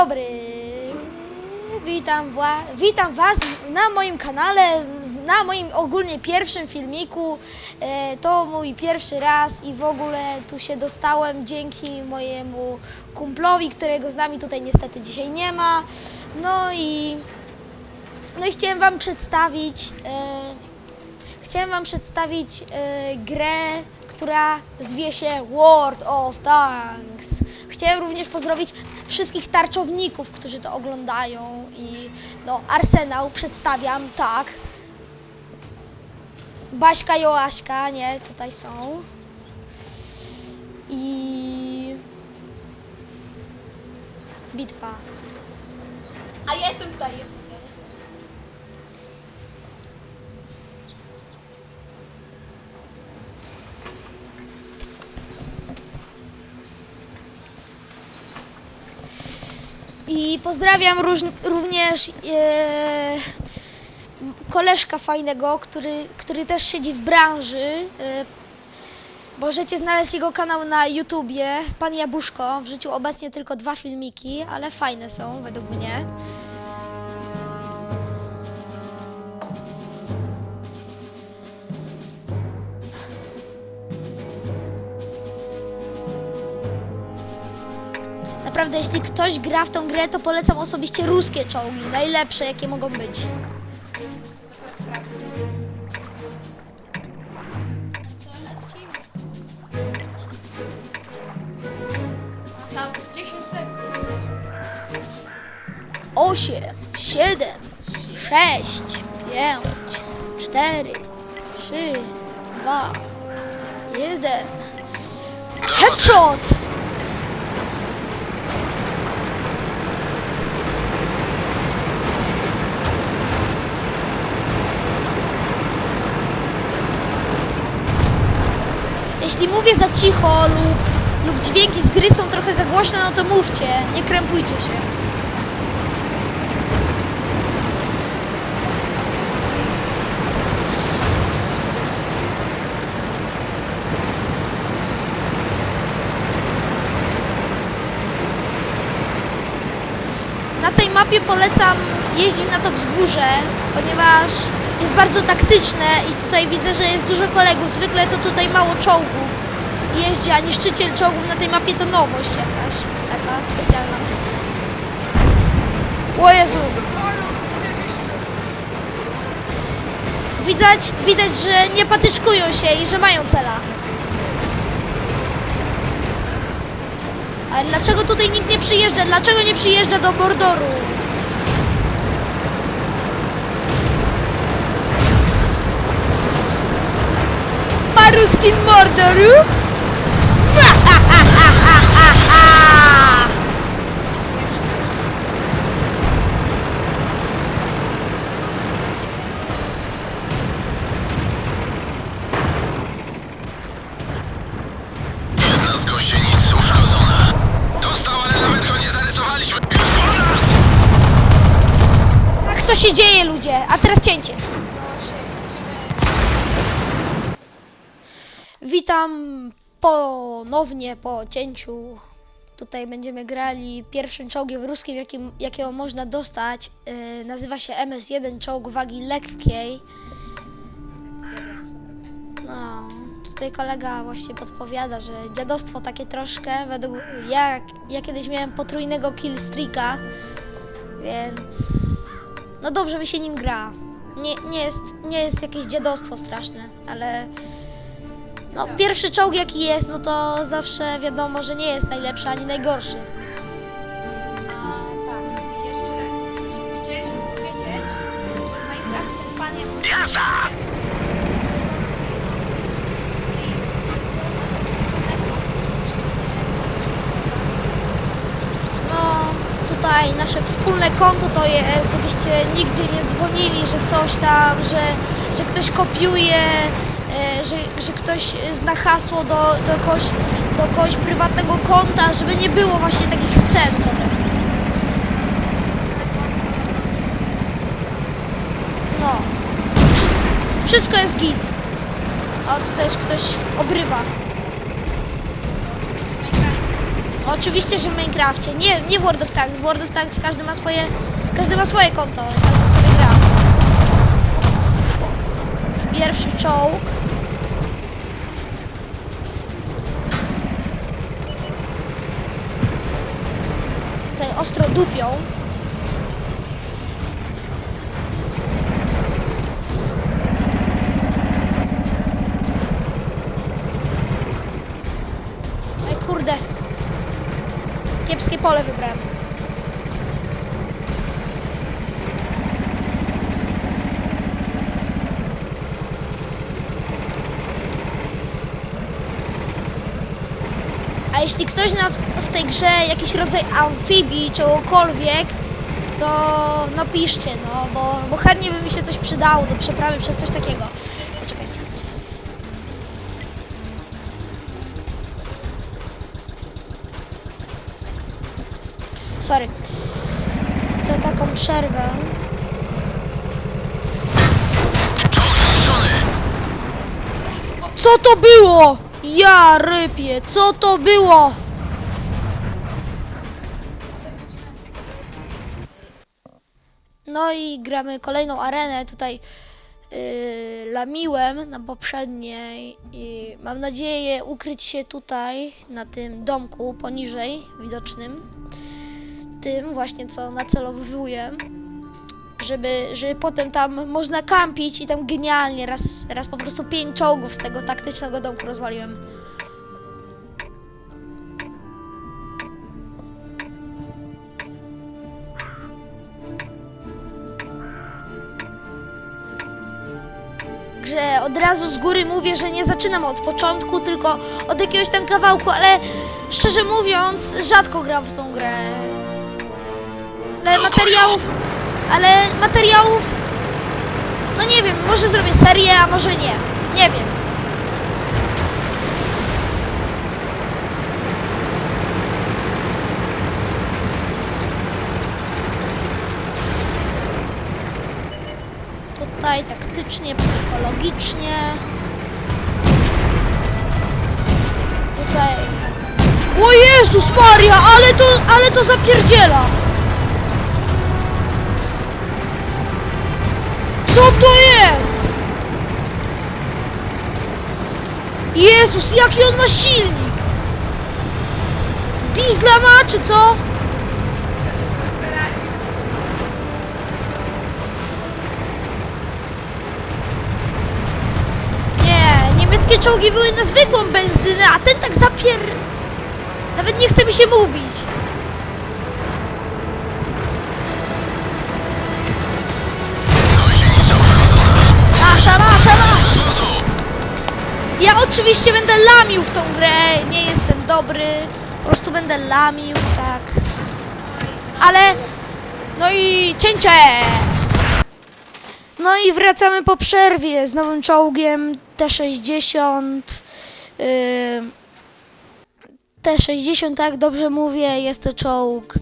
dobry. Witam, wła- witam Was na moim kanale, na moim ogólnie pierwszym filmiku. E, To mój pierwszy raz i w ogóle tu się dostałem dzięki mojemu kumplowi, którego z nami tutaj niestety dzisiaj nie ma. No i, no i chciałem Wam przedstawić, e, chciałem Wam przedstawić e, grę, która zwie się World of Tanks. Chciałem również pozdrowić wszystkich tarczowników, którzy to oglądają i no Arsenał przedstawiam, tak. Baśka i Oaśka, nie, tutaj są. I bitwa. A ja jestem tutaj, jestem, I pozdrawiam róż, również e, koleżka fajnego, który, który też siedzi w branży. E, możecie znaleźć jego kanał na YouTubie, Pan Jabuszko. Wrzucił obecnie tylko dwa filmiki, ale fajne są według mnie. Naprawdę, jeśli ktoś gra w tą grę, to polecam osobiście ruskie czołgi. Najlepsze, jakie mogą być. Tam 10 sekund. 8, 7, 6, 5, 4, 3, 2, 1. Headshot! Jeśli mówię za cicho lub, lub dźwięki z gry są trochę za głośne, no to mówcie, nie krępujcie się. Na tej mapie polecam jeździć na to wzgórze, ponieważ jest bardzo taktyczne i tutaj widzę, że jest dużo kolegów. Zwykle to tutaj mało czołgów jeździ, a niszczyciel czołgów na tej mapie to nowość jakaś, taka specjalna. O Jezu! Widać, widać, że nie patyczkują się i że mają cela. Ale dlaczego tutaj nikt nie przyjeżdża? Dlaczego nie przyjeżdża do Mordoru? Paruskin Mordoru? Jedna z gąsienic uszkodzona. Dostał, ale nawet go nie zarysowaliśmy. Już po nas! Tak to się dzieje, ludzie. A teraz cięcie. Witam ponownie po cięciu. Tutaj będziemy grali pierwszym czołgiem ruskim, jakim, jakiego można dostać. Yy, nazywa się MS-1, czołg wagi lekkiej. No, tutaj kolega właśnie podpowiada, że dziadostwo takie troszkę, według ja, ja kiedyś miałem potrójnego killstreaka, więc no dobrze mi się nim gra. Nie, nie, jest, nie jest jakieś dziadostwo straszne, ale no pierwszy czołg jaki jest, no to zawsze wiadomo, że nie jest najlepszy ani najgorszy. Jazda! No tutaj nasze wspólne konto to jest, żebyście nigdzie nie dzwonili, że coś tam, że, że ktoś kopiuje, że, że ktoś zna hasło do, do, kogoś, do kogoś prywatnego konta, żeby nie było właśnie takich scen potem. No. Wszystko jest git. O, tu też ktoś obrywa. Oczywiście, że w Minecrafcie. Nie, nie w World of Tanks. World of Tanks każdy ma swoje, każdy ma swoje konto. Każdy sobie gra. Pierwszy czołg. Ostro dupią. Ej kurde. Kiepskie pole wybrałem. Jeśli ktoś ma w, tej grze jakiś rodzaj amfibii, czegokolwiek, to no piszcie, no, bo, bo chętnie by mi się coś przydało do przeprawy przez coś takiego. Poczekajcie. Sorry. Chcę taką przerwę. Co to było? Ja rypie, co to było? No i gramy kolejną arenę tutaj yy, lamiłem na poprzedniej i mam nadzieję ukryć się tutaj na tym domku poniżej widocznym tym właśnie co nacelowuję żeby, żeby potem tam można kampić i tam genialnie raz, raz po prostu pięć czołgów z tego taktycznego domku rozwaliłem. Że od razu z góry mówię, że nie zaczynam od początku, tylko od jakiegoś tam kawałku, ale szczerze mówiąc, rzadko gram w tą grę. Ale materiałów, ale materiałów, no nie wiem, może zrobię serię, a może nie. Nie wiem. Tutaj taktycznie, psychologicznie. Tutaj. O Jezus Maria, ale to, ale to zapierdziela! To jest? Jezus, jaki on ma silnik! Diesla ma, czy co? Nie, niemieckie czołgi były na zwykłą benzynę, a ten tak zapier... Nawet nie chce mi się mówić. Oczywiście będę lamił w tą grę, nie jestem dobry, po prostu będę lamił, tak. Ale, no i cięcie! No i wracamy po przerwie z nowym czołgiem T60. Yy, T60, tak dobrze mówię, jest to czołg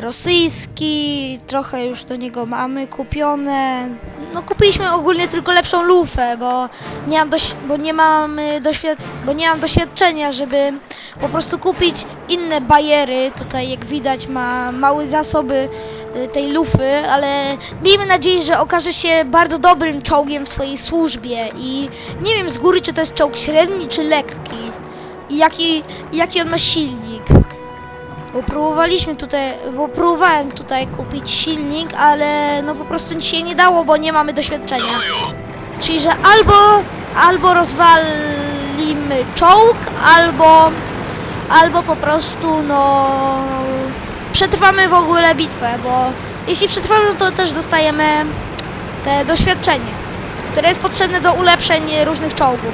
rosyjski, trochę już do niego mamy kupione. No kupiliśmy ogólnie tylko lepszą lufę, bo nie mam, doś- bo nie mamy doświad- bo nie mam doświadczenia, żeby po prostu kupić inne bajery. Tutaj jak widać ma małe zasoby y, tej lufy, ale miejmy nadzieję, że okaże się bardzo dobrym czołgiem w swojej służbie i nie wiem z góry, czy to jest czołg średni, czy lekki i jaki, jaki on ma silnik. Bo próbowaliśmy tutaj, bo próbowałem tutaj kupić silnik, ale no po prostu się nie dało, bo nie mamy doświadczenia. Czyli, że albo, albo rozwalimy czołg, albo, albo po prostu, no, przetrwamy w ogóle bitwę, bo jeśli przetrwamy, no to też dostajemy te doświadczenie, które jest potrzebne do ulepszeń różnych czołgów.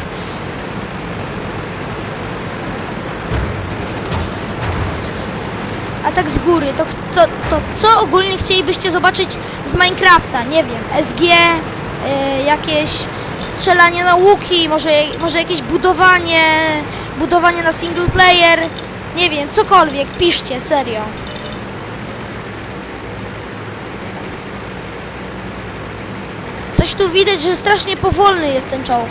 A tak z góry, to, to, to co ogólnie chcielibyście zobaczyć z Minecrafta? Nie wiem, SG, y, jakieś strzelanie na łuki, może, może jakieś budowanie, budowanie na single player, nie wiem, cokolwiek, piszcie, serio. Coś tu widać, że strasznie powolny jest ten czołg.